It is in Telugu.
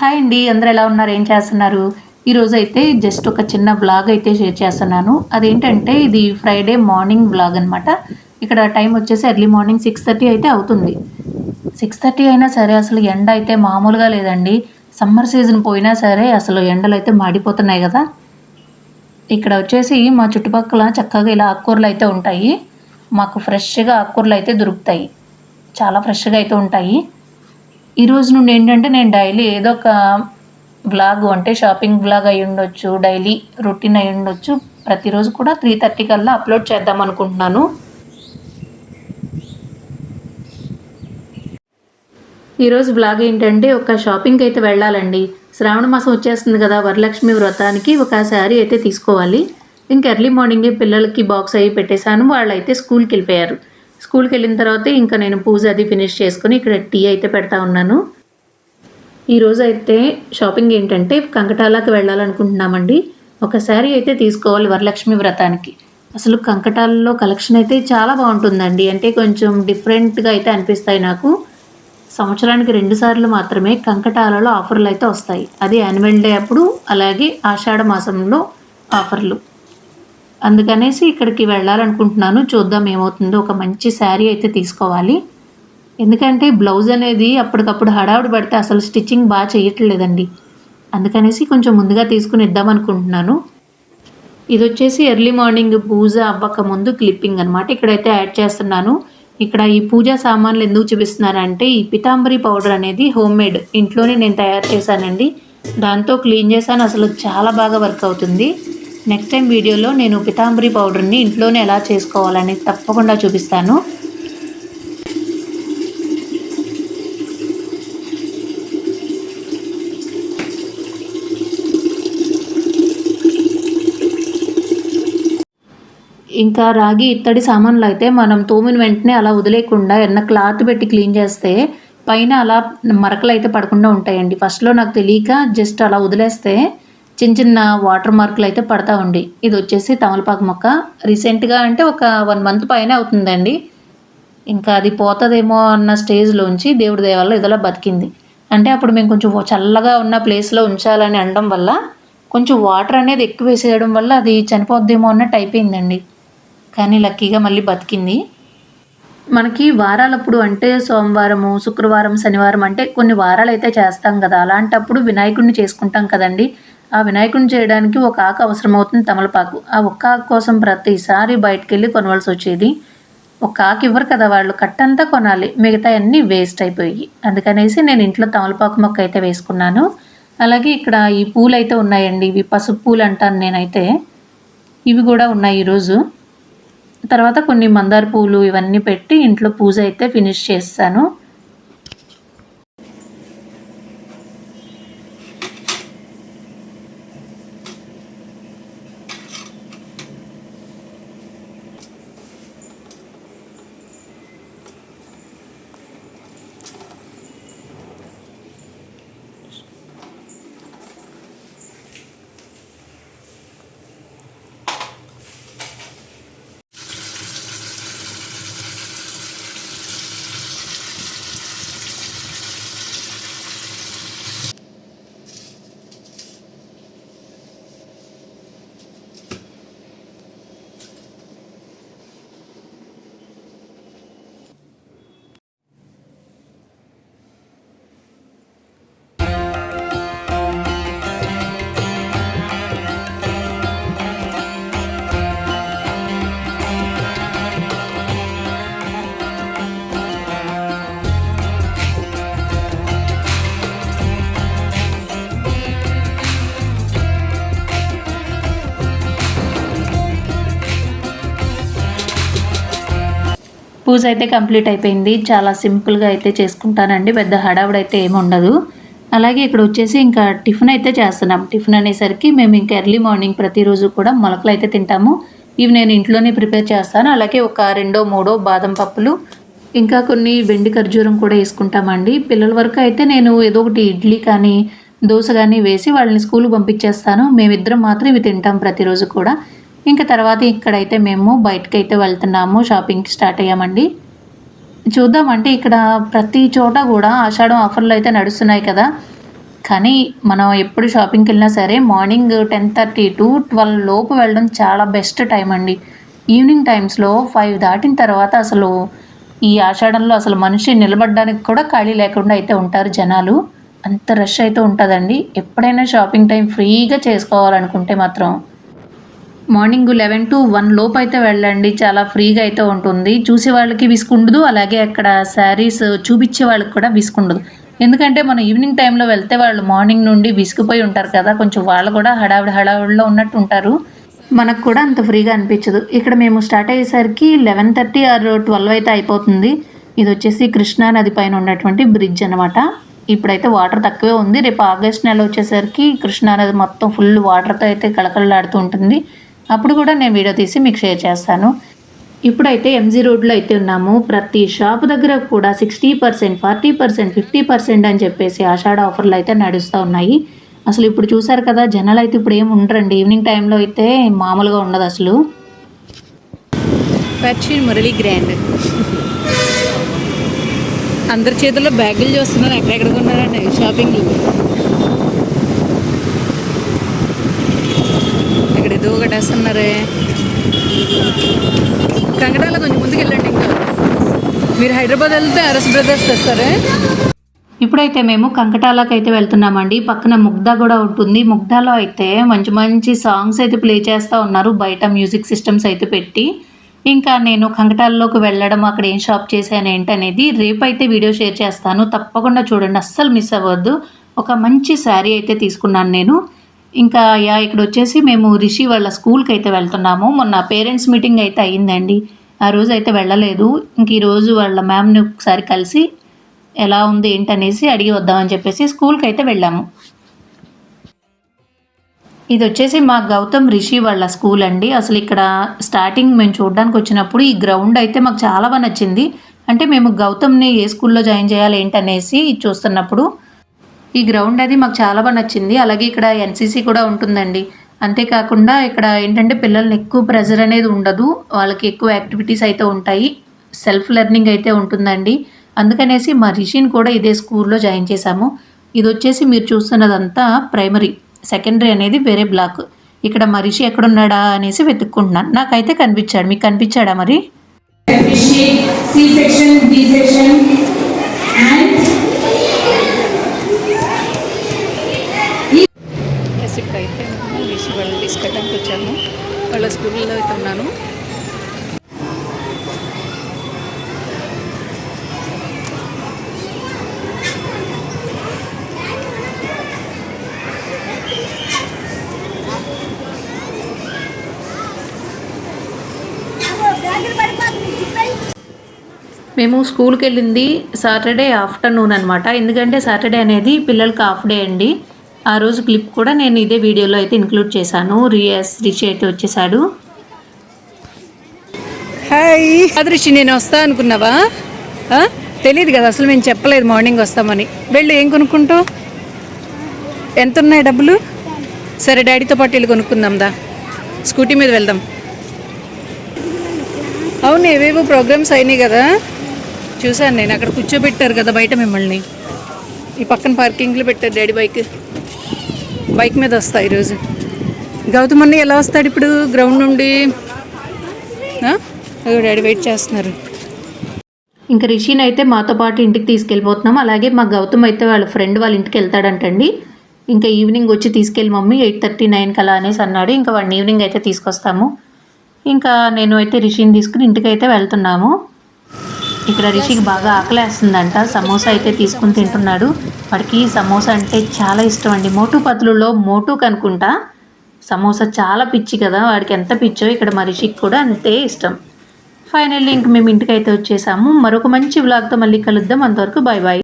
హాయ్ అండి అందరూ ఎలా ఉన్నారు? ఏం చేస్తున్నారు? ఈరోజు అయితే జస్ట్ ఒక చిన్న బ్లాగ్ అయితే షేర్ చేస్తున్నాను. అదేంటంటే ఇది ఫ్రైడే మార్నింగ్ బ్లాగ్ అనమాట ఇక్కడ టైం వచ్చేసి ఎర్లీ మార్నింగ్ సిక్స్ థర్టీ అయితే అవుతుంది. సిక్స్ థర్టీ అయినా సరే అసలు ఎండ అయితే మామూలుగా లేదండి. సమ్మర్ సీజన్ పోయినా సరే అసలు ఎండలు అయితే మాడిపోతున్నాయి కదా. ఇక్కడ వచ్చేసి మా చుట్టుపక్కల చక్కగా ఇలా ఆకుకూరలు అయితే ఉంటాయి. మాకు ఫ్రెష్గా ఆకుకూరలు అయితే దొరుకుతాయి. చాలా ఫ్రెష్గా అయితే ఉంటాయి. ఈరోజు నుండి ఏంటంటే నేను డైలీ ఏదో ఒక బ్లాగ్ అంటే షాపింగ్ బ్లాగ్ అయి ఉండొచ్చు డైలీ రొటీన్ అయి ఉండొచ్చు. ప్రతిరోజు కూడా త్రీ థర్టీ కల్లా అప్లోడ్ చేద్దాం అనుకుంటున్నాను. ఈరోజు బ్లాగ్ ఏంటంటే ఒక షాపింగ్కి అయితే వెళ్ళాలండి. శ్రావణ మాసం వచ్చేస్తుంది కదా వరలక్ష్మి వ్రతానికి ఒక శారీ అయితే తీసుకోవాలి. ఇంకా ఎర్లీ మార్నింగే పిల్లలకి బాక్స్ అవి పెట్టేశాను వాళ్ళు అయితే స్కూల్కి వెళ్ళిపోయారు. స్కూల్కి వెళ్ళిన తర్వాత ఇంకా నేను పూజ అది ఫినిష్ చేసుకుని ఇక్కడ టీ అయితే పెడతా ఉన్నాను. ఈరోజు అయితే షాపింగ్ ఏంటంటే కంకటాలకు వెళ్ళాలనుకుంటున్నామండి. ఒక శారీ అయితే తీసుకోవాలి వరలక్ష్మి వ్రతానికి. అసలు కంకటాలలో కలెక్షన్ అయితే చాలా బాగుంటుందండి. అంటే కొంచెం డిఫరెంట్గా అయితే అనిపిస్తాయి నాకు. సంవత్సరానికి రెండు సార్లు మాత్రమే కంకటాలలో ఆఫర్లు అయితే వస్తాయి. అది యాన్యువల్ డే అప్పుడు అలాగే ఆషాఢ మాసంలో ఆఫర్లు. అందుకనేసి ఇక్కడికి వెళ్ళాలనుకుంటున్నాను. చూద్దాం ఏమవుతుందో. ఒక మంచి శారీ అయితే తీసుకోవాలి. ఎందుకంటే బ్లౌజ్ అనేది అప్పటికప్పుడు హడావుడి పడితే అసలు స్టిచ్చింగ్ బాగా చేయట్లేదండి అందుకనేసి కొంచెం ముందుగా తీసుకుని ఇద్దాం అనుకుంటున్నాను. ఇది వచ్చేసి ఎర్లీ మార్నింగ్ పూజ అవ్వక ముందు క్లిప్పింగ్ అనమాట ఇక్కడైతే యాడ్ చేస్తున్నాను. ఇక్కడ ఈ పూజా సామాన్లు ఎందుకు చూపిస్తున్నారంటే ఈ పితాంబరి పౌడర్ అనేది హోమ్ మేడ్ ఇంట్లోనే నేను తయారు చేశానండి. దాంతో క్లీన్ చేశాను. అసలు చాలా బాగా వర్క్ అవుతుంది. నెక్స్ట్ టైం వీడియోలో నేను పితాంబరి పౌడర్ని ఇంట్లోనే ఎలా చేసుకోవాలని తప్పకుండా చూపిస్తాను. ఇంకా రాగి ఇత్తడి సామాన్లు అయితే మనం తోమిన వెంటనే అలా వదిలేకుండా ఎన్న క్లాత్ పెట్టి క్లీన్ చేస్తే పైన అలా మరకలు అయితే పడకుండా ఉంటాయండి. ఫస్ట్లో నాకు తెలియక జస్ట్ అలా వదిలేస్తే చిన్న చిన్న వాటర్ మార్కులు అయితే పడతా ఉండి. ఇది వచ్చేసి తమలపాకు మొక్క. రీసెంట్గా అంటే ఒక వన్ మంత్ పైన అవుతుందండి. ఇంకా అది పోతుందేమో అన్న స్టేజ్లోంచి దేవుడి దేవాలలో ఇదిలా బతికింది. అంటే అప్పుడు మేము కొంచెం చల్లగా ఉన్న ప్లేస్లో ఉంచాలని అనడం వల్ల కొంచెం వాటర్ అనేది ఎక్కువ వేసేయడం వల్ల అది చనిపోద్దేమో అన్నట్టు అయిపోయిందండి. కానీ లక్కీగా మళ్ళీ బతికింది. మనకి వారాలప్పుడు అంటే సోమవారము శుక్రవారం శనివారం అంటే కొన్ని వారాలు అయితే చేస్తాం కదా. అలాంటప్పుడు వినాయకుడిని చేసుకుంటాం కదండి. ఆ వినాయకుడిని చేయడానికి ఒక ఆకు అవసరమవుతుంది తమలపాకు. ఆ ఒక్క ఆకు కోసం ప్రతిసారి బయటకు వెళ్ళి కొనవలసి వచ్చేది ఒక ఆకు ఇవ్వరు కదా వాళ్ళు కట్టంతా కొనాలి. మిగతా అన్నీ వేస్ట్ అయిపోయి అందుకనేసి నేను ఇంట్లో తమలపాకు మొక్క అయితే వేసుకున్నాను. అలాగే ఇక్కడ ఈ పూలు అయితే ఉన్నాయండి. ఇవి పసుపు పూలు అంటాను నేనైతే. ఇవి కూడా ఉన్నాయి ఈరోజు. తర్వాత కొన్ని మందార పూలు ఇవన్నీ పెట్టి ఇంట్లో పూజ అయితే ఫినిష్ చేస్తాను. పూజ అయితే కంప్లీట్ అయిపోయింది. చాలా సింపుల్గా అయితే చేసుకుంటానండి. పెద్ద హడావుడి అయితే ఏమి ఉండదు. అలాగే ఇక్కడ వచ్చేసి ఇంకా టిఫిన్ అయితే చేస్తున్నాం. టిఫిన్ అనేసరికి మేము ఇంకా ఎర్లీ మార్నింగ్ ప్రతిరోజు కూడా మొలకలు అయితే తింటాము. ఇవి నేను ఇంట్లోనే ప్రిపేర్ చేస్తాను. అలాగే ఒక రెండో మూడో బాదం పప్పులు ఇంకా కొన్ని వెండి ఖర్జూరం కూడా వేసుకుంటామండి. పిల్లల వరకు అయితే నేను ఏదో ఒకటి ఇడ్లీ కానీ దోశ కానీ వేసి వాళ్ళని స్కూల్కి పంపించేస్తాను. మేమిద్దరం మాత్రం ఇవి తింటాం ప్రతిరోజు కూడా. ఇంకా తర్వాత ఇక్కడైతే మేము బయటకైతే అయితే వెళ్తున్నాము. షాపింగ్కి స్టార్ట్ అయ్యామండి. చూద్దామంటే ఇక్కడ ప్రతి చోట కూడా ఆషాఢం ఆఫర్లు అయితే నడుస్తున్నాయి కదా. కానీ మనం ఎప్పుడు షాపింగ్కి వెళ్ళినా సరే morning ten thirty to twelve లోపు వెళ్ళడం చాలా బెస్ట్ టైం అండి. ఈవినింగ్ టైమ్స్లో ఫైవ్ దాటిన తర్వాత అసలు ఈ ఆషాఢంలో అసలు మనిషి నిలబడడానికి కూడా ఖాళీ లేకుండా అయితే ఉంటారు జనాలు. అంత రష్ అయితే ఉంటుందండి. ఎప్పుడైనా షాపింగ్ టైం ఫ్రీగా చేసుకోవాలనుకుంటే మాత్రం. మార్నింగ్ లెవెన్ టు వన్ లోపు అయితే వెళ్ళండి. చాలా ఫ్రీగా అయితే ఉంటుంది. చూసే వాళ్ళకి విసుకుండదు. అలాగే అక్కడ శారీస్ చూపించే వాళ్ళకి కూడా విసుకుండదు. ఎందుకంటే మనం ఈవినింగ్ టైంలో వెళ్తే వాళ్ళు మార్నింగ్ నుండి విసిగిపోయి ఉంటారు కదా. కొంచెం వాళ్ళు కూడా హడావిడి హడావిడిలో ఉన్నట్టు ఉంటారు. మనకు కూడా అంత ఫ్రీగా అనిపించదు. ఇక్కడ మేము స్టార్ట్ అయ్యేసరికి లెవెన్ థర్టీ ఆర్ ట్వెల్వ్ అయితే అయిపోతుంది. ఇది వచ్చేసి కృష్ణా నది పైన ఉన్నటువంటి బ్రిడ్జ్ అనమాట ఇప్పుడైతే వాటర్ తక్కువే ఉంది. రేపు ఆగస్ట్ నెల వచ్చేసరికి కృష్ణా నది మొత్తం ఫుల్ వాటర్తో అయితే కళకళలాడుతూ ఉంటుంది. అప్పుడు కూడా నేను వీడియో తీసి మీకు షేర్ చేస్తాను. ఇప్పుడైతే ఎంజీ రోడ్లో అయితే ఉన్నాము. ప్రతి షాప్ దగ్గర కూడా sixty percent forty percent fifty percent అని చెప్పేసి ఆషాఢ ఆఫర్లు అయితే నడుస్తూ ఉన్నాయి. అసలు ఇప్పుడు చూసారు కదా జనాలు అయితే ఇప్పుడు ఏం ఉండరండి. ఈవినింగ్ టైంలో అయితే మామూలుగా ఉండదు అసలు. పచ్చిన్ మురళీ గ్రాండ్. అందరి చేతుల్లో బ్యాగులు చూస్తున్నారు. ఎక్కడెక్కడ ఉన్నారండి షాపింగ్లు. చేస్తున్నారే? కంగడాల కొంచెం ముందుకు వెళ్ళండి ఇంకా. మీరు హైదరాబాద్ వెళ్తే అరస్ బ్రదర్స్ తెస్తారే? ఇప్పుడైతే మేము కంకటాలకు అయితే వెళ్తున్నామండి. పక్కన ముగ్ధా కూడా ఉంటుంది. ముగ్ధాలో అయితే మంచి మంచి సాంగ్స్ అయితే ప్లే చేస్తూ ఉన్నారు. బయట మ్యూజిక్ సిస్టమ్స్ అయితే పెట్టి. ఇంకా నేను కంకటాల్లోకి వెళ్ళడం అక్కడ ఏం షాప్ చేశాను ఏంటనేది రేపు అయితే వీడియో షేర్ చేస్తాను. తప్పకుండా చూడండి. అస్సలు మిస్ అవ్వద్దు. ఒక మంచి శారీ అయితే తీసుకున్నాను నేను. ఇంకా యా ఇక్కడ వచ్చేసి మేము రిషి వాళ్ళ స్కూల్కి అయితే వెళ్తున్నాము. మొన్న పేరెంట్స్ మీటింగ్ అయితే అయ్యిందండి. ఆ రోజు అయితే వెళ్ళలేదు. ఇంక ఈరోజు వాళ్ళ మ్యామ్ని ఒకసారి కలిసి ఎలా ఉంది ఏంటనేసి అడిగి వద్దామని చెప్పేసి స్కూల్కి అయితే వెళ్ళాము. ఇది వచ్చేసి మా గౌతమ్ రిషి వాళ్ళ స్కూల్ అండి అసలు ఇక్కడ స్టార్టింగ్ మేము చూడడానికి వచ్చినప్పుడు ఈ గ్రౌండ్ అయితే మాకు చాలా బాగా నచ్చింది. అంటే మేము గౌతమ్ని ఏ స్కూల్లో జాయిన్ చేయాలి ఏంటనేసి చూస్తున్నప్పుడు ఈ గ్రౌండ్ అది మాకు చాలా బాగా నచ్చింది. అలాగే ఇక్కడ ఎన్సీసీ కూడా ఉంటుందండి. అంతేకాకుండా ఇక్కడ ఏంటంటే పిల్లల్ని ఎక్కువ ప్రెజర్ అనేది ఉండదు. వాళ్ళకి ఎక్కువ యాక్టివిటీస్ అయితే ఉంటాయి. సెల్ఫ్ లెర్నింగ్ అయితే ఉంటుందండి. అందుకనేసి మా రిషిని కూడా ఇదే స్కూల్లో జాయిన్ చేశాము. ఇది వచ్చేసి మీరు చూస్తున్నదంతా ప్రైమరీ సెకండరీ అనేది వేరే బ్లాక్. ఇక్కడ మా రిషి ఎక్కడున్నాడా అనేసి వెతుక్కుంటున్నాను. నాకైతే కనిపించాడు. మీకు కనిపించాడా మరి? C section section, section and and S ఇప్పుడైతే మేము విషయం వాళ్ళు వచ్చాము. వాళ్ళ స్కూల్లో అయితే ఉన్నాను. మేము స్కూల్కి వెళ్ళింది సాటర్డే ఆఫ్టర్నూన్ అనమాట ఎందుకంటే సాటర్డే అనేది పిల్లలకి హాఫ్ డే అండి. ఆ రోజు క్లిప్ కూడా నేను ఇదే వీడియోలో అయితే ఇంక్లూడ్ చేశాను. రియాస్ రిషి అయితే వచ్చేసాడు హాయ్. అదృష్టి నేను వస్తా అనుకున్నావా? తెలియదు కదా అసలు మేము చెప్పలేదు మార్నింగ్ వస్తామని. వెళ్ళు ఏం కొనుక్కుంటావు ఎంత ఉన్నాయి డబ్బులు? సరే డాడీతో పాటు వెళ్ళి కొనుక్కుందాం దా. స్కూటీ మీద వెళ్దాం. అవును ఏవేవో ప్రోగ్రామ్స్ అయినాయి కదా. చూశాను నేను అక్కడ కూర్చోబెట్టారు కదా బయట మిమ్మల్ని. ఈ పక్కన పార్కింగ్లో పెట్టారు డాడీ బైక్. బైక్ మీద వస్తా ఈరోజు. గౌతమ్ అన్న ఎలా వస్తాడు ఇప్పుడు? గ్రౌండ్ నుండి? డాడీ వెయిట్ చేస్తున్నారు. ఇంకా రిషిని అయితే మాతో పాటు ఇంటికి తీసుకెళ్ళిపోతున్నాం. అలాగే మా గౌతమ్ అయితే వాళ్ళ ఫ్రెండ్ వాళ్ళ ఇంటికి వెళ్తాడంటండి. ఇంకా ఈవినింగ్ వచ్చి తీసుకెళ్ళి మమ్మీ ఎయిట్ థర్టీ నైన్కి అలా అనేసి అన్నాడు. ఇంకా వాడిని ఈవినింగ్ అయితే తీసుకొస్తాము. ఇంకా నేను అయితే రిషిని తీసుకుని ఇంటికి అయితే వెళ్తున్నాము. ఇక్కడ రిషికి బాగా ఆకలేస్తుందంట. సమోసా అయితే తీసుకుని తింటున్నాడు. వాడికి సమోసా అంటే చాలా ఇష్టం అండి. మోటు పతులులో మోటు కనుకుంటా. సమోసా చాలా పిచ్చి కదా. వాడికి ఎంత పిచ్చో ఇక్కడ మా రిషికి కూడా అంతే ఇష్టం. ఫైనల్లీ ఇంక మేము ఇంటికి అయితే వచ్చేసాము. మరొక మంచి వ్లాగ్తో మళ్ళీ కలుద్దాం. అంతవరకు బాయ్ బాయ్